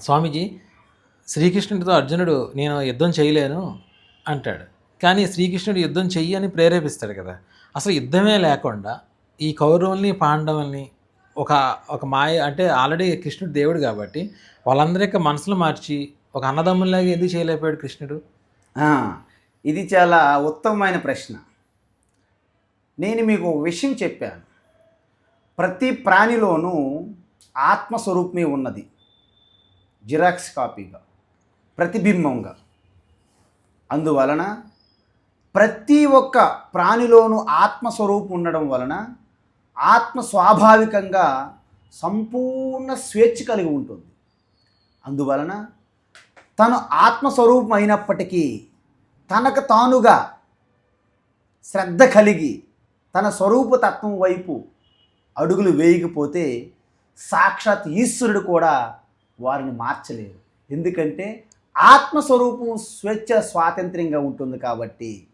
స్వామీజీ శ్రీకృష్ణుడితో అర్జునుడు నేను యుద్ధం చేయలేను అంటాడు. కానీ శ్రీకృష్ణుడు యుద్ధం చెయ్యి అని ప్రేరేపిస్తాడు కదా. అసలు యుద్ధమే లేకుండా ఈ కౌరవుల్ని పాండవుల్ని ఒక ఒక మాయ అంటే ఆల్రెడీ కృష్ణుడు దేవుడు కాబట్టి వాళ్ళందరి యొక్క మనసులు మార్చి ఒక అన్నదమ్ముల్లాగా ఎందుకు చేయలేకపోయాడు కృష్ణుడు? ఇది చాలా ఉత్తమమైన ప్రశ్న. నేను మీకు ఒక విషయం చెప్పాను. ప్రతి ప్రాణిలోనూ ఆత్మస్వరూపమే ఉన్నది. జిరాక్స్ కాపీగా ప్రతిబింబంగా. అందువలన ప్రతి ఒక్క ప్రాణిలోనూ ఆత్మస్వరూపం ఉండడం వలన ఆత్మ స్వాభావికంగా సంపూర్ణ స్వేచ్ఛ కలిగి ఉంటుంది. అందువలన తను ఆత్మస్వరూపం అయినప్పటికీ తనకు తానుగా శ్రద్ధ కలిగి తన స్వరూప తత్వం వైపు అడుగులు వేయకపోతే సాక్షాత్ ఈశ్వరుడు కూడా వారిని మార్చలేరు. ఎందుకంటే ఆత్మస్వరూపం స్వేచ్ఛ స్వాతంత్ర్యంగా ఉంటుంది కాబట్టి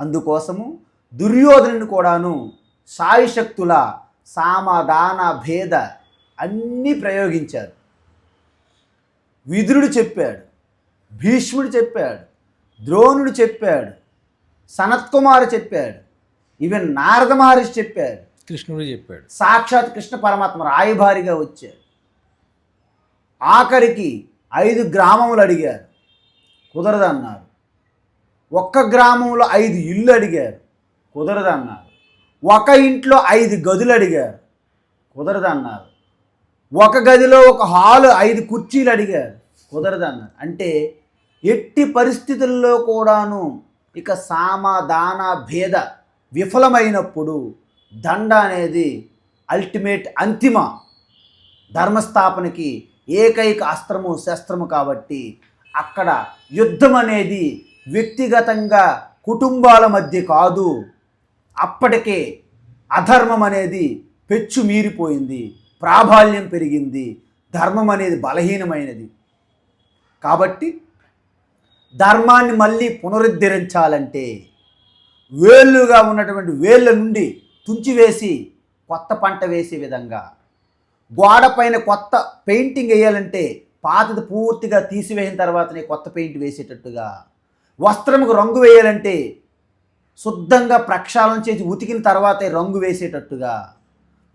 అందుకోసము దుర్యోధనుని కూడాను సాయశక్తుల సామదాన భేద అన్నీ ప్రయోగించారు. విదురుడు చెప్పాడు భీష్ముడు చెప్పాడు ద్రోణుడు చెప్పాడు సనత్కుమారు చెప్పాడు ఈవెన్ నారద మహర్షి చెప్పాడు. కృష్ణుడు చెప్పాడు. సాక్షాత్ కృష్ణ పరమాత్మ రాయభారిగా వచ్చాడు. ఆఖరికి ఐదు గ్రామములు అడిగారు. కుదరదన్నారు. ఒక్క గ్రామంలో ఐదు ఇల్లు అడిగారు. కుదరదన్నారు. ఒక ఇంట్లో ఐదు గదులు అడిగారు. కుదరదన్నారు. ఒక గదిలో ఒక హాలు ఐదు కుర్చీలు అడిగారు. కుదరదన్నారు. అంటే ఎట్టి పరిస్థితుల్లో కూడాను ఇక సామాదాన భేద విఫలమైనప్పుడు దండ అనేది అల్టిమేట్ అంతిమ ధర్మస్థాపనకి ఏకైక అస్త్రము శస్త్రము కాబట్టి అక్కడ యుద్ధం అనేది వ్యక్తిగతంగా కుటుంబాల మధ్య కాదు. అప్పటికే అధర్మం అనేది పెచ్చు మీరిపోయింది ప్రాబల్యం పెరిగింది ధర్మం అనేది బలహీనమైనది. కాబట్టి ధర్మాన్ని మళ్ళీ పునరుద్ధరించాలంటే వేళ్ళుగా ఉన్నటువంటి వేళ్ళ నుండి తుంచివేసి కొత్త పంట వేసే విధంగా గోడ పైన కొత్త పెయింటింగ్ వేయాలంటే పాతది పూర్తిగా తీసివేసిన తర్వాతనే కొత్త పెయింట్ వేసేటట్టుగా. వస్త్రముకు రంగు వేయాలంటే శుద్ధంగా ప్రక్షాళన చేసి ఉతికిన తర్వాతే రంగు వేసేటట్టుగా.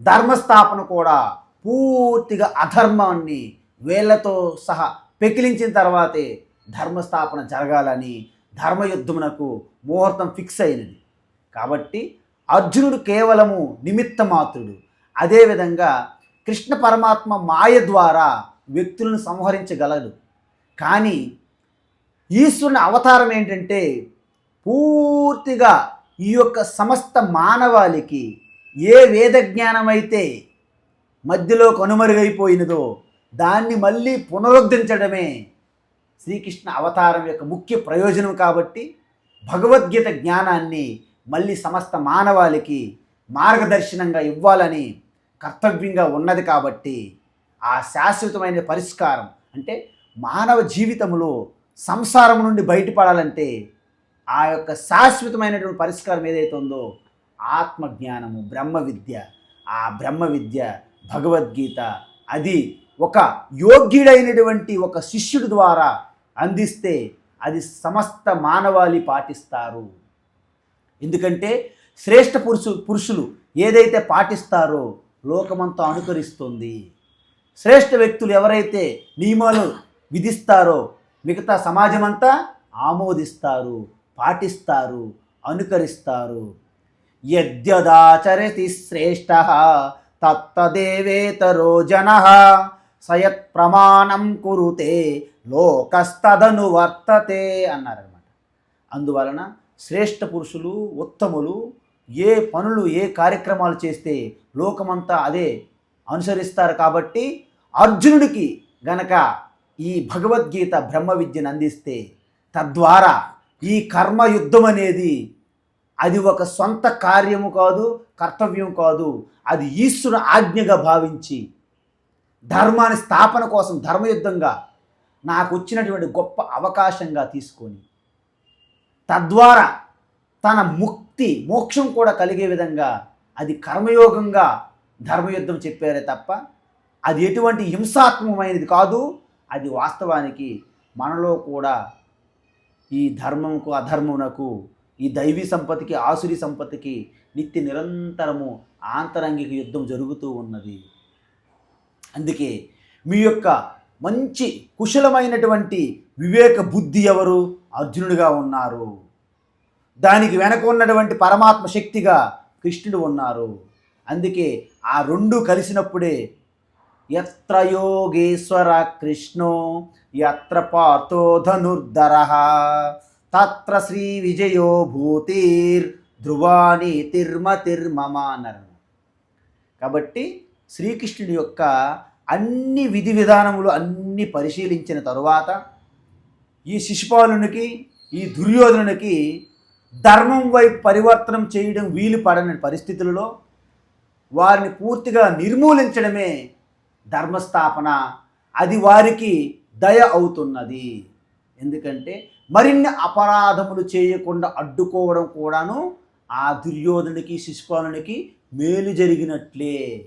ధర్మస్థాపన కూడా పూర్తిగా అధర్మాన్ని వేళ్ళతో సహా పెకిలించిన తర్వాతే ధర్మస్థాపన జరగాలని ధర్మయుద్ధమునకు ముహూర్తం ఫిక్స్ అయినది. కాబట్టి అర్జునుడు కేవలము నిమిత్త మాత్రుడు. అదేవిధంగా కృష్ణ పరమాత్మ మాయ ద్వారా వ్యక్తులను సంహరించగలడు. కానీ ఈశ్వరుని అవతారం ఏంటంటే పూర్తిగా ఈ యొక్క సమస్త మానవాళికి ఏ వేద జ్ఞానమైతే మధ్యలో కనుమరుగైపోయినదో దాన్ని మళ్ళీ పునరుద్ధరించడమే శ్రీకృష్ణ అవతారం యొక్క ముఖ్య ప్రయోజనం కాబట్టి భగవద్గీత జ్ఞానాన్ని మళ్ళీ సమస్త మానవాళికి మార్గదర్శనంగా ఇవ్వాలని కర్తవ్యంగా ఉన్నది కాబట్టి ఆ శాశ్వతమైన పరిష్కారం అంటే మానవ జీవితంలో సంసారం నుండి బయటపడాలంటే ఆ యొక్క శాశ్వతమైనటువంటి పరిష్కారం ఏదైతే ఉందో ఆత్మజ్ఞానము బ్రహ్మ విద్య. ఆ బ్రహ్మ విద్య భగవద్గీత అది ఒక యోగ్యుడైనటువంటి ఒక శిష్యుడి ద్వారా అందిస్తే అది సమస్త మానవాళి పాటిస్తారు. ఎందుకంటే శ్రేష్ఠ పురుషు పురుషులు ఏదైతే పాటిస్తారో లోకమంతా అనుకరిస్తుంది. శ్రేష్ఠ వ్యక్తులు ఎవరైతే నియమాలు విధిస్తారో మిగతా సమాజమంతా ఆమోదిస్తారు పాటిస్తారు అనుకరిస్తారు. యద్యదాచరతి శ్రేష్ఠ తత్తదేవేతరో జన సయత్ ప్రమాణం కురుతే లోకస్తదను వర్తతే అన్నారనమాట అందువలన శ్రేష్ఠ పురుషులు ఉత్తములు ఏ పనులు ఏ కార్యక్రమాలు చేస్తే లోకమంతా అదే అనుసరిస్తారు కాబట్టి అర్జునుడికి గనక ఈ భగవద్గీత బ్రహ్మ విద్యను అందిస్తే తద్వారా ఈ కర్మయుద్ధం అనేది అది ఒక సొంత కార్యము కాదు కర్తవ్యం కాదు. అది ఈశ్వరు ఆజ్ఞగా భావించి ధర్మాన్ని స్థాపన కోసం ధర్మయుద్ధంగా నాకు వచ్చినటువంటి గొప్ప అవకాశంగా తీసుకొని తద్వారా తన ముక్తి మోక్షం కూడా కలిగే విధంగా అది కర్మయోగంగా ధర్మయుద్ధం చెప్పారే తప్ప అది ఎటువంటి హింసాత్మకమైనది కాదు. అది వాస్తవానికి మనలో కూడా ఈ ధర్మంకు అధర్మమునకు ఈ దైవీ సంపత్తికి ఆసురి సంపత్తికి నిత్య నిరంతరము ఆంతరంగిక యుద్ధం జరుగుతూ ఉన్నది. అందుకే మీ యొక్క మంచి కుశలమైనటువంటి వివేక బుద్ధి ఎవరు? అర్జునుడిగా ఉన్నారు. దానికి వెనక ఉన్నటువంటి పరమాత్మ శక్తిగా కృష్ణుడు ఉన్నారు. అందుకే ఆ రెండు కలిసినప్పుడే ఎత్ర యోగేశ్వర కృష్ణో ఎత్ర పార్థో ధనుర్ధర తత్ర శ్రీ విజయో భూతిర్ ధ్రువాణి తిర్మ తిర్మమ అన్నారు కాబట్టి శ్రీకృష్ణుడి యొక్క అన్ని విధి విధానములు అన్ని పరిశీలించిన తరువాత ఈ శిశుపాలునికి ఈ దుర్యోధనునికి ధర్మం వైపు పరివర్తనం చేయడం వీలు పడని పరిస్థితులలో వారిని పూర్తిగా నిర్మూలించడమే ధర్మస్థాపన. అది వారికి దయ అవుతున్నది. ఎందుకంటే మరిన్ని అపరాధములు చేయకుండా అడ్డుకోవడం కూడాను ఆ దుర్యోధనుడికి శిశుపాలునికి మేలు జరిగినట్లే.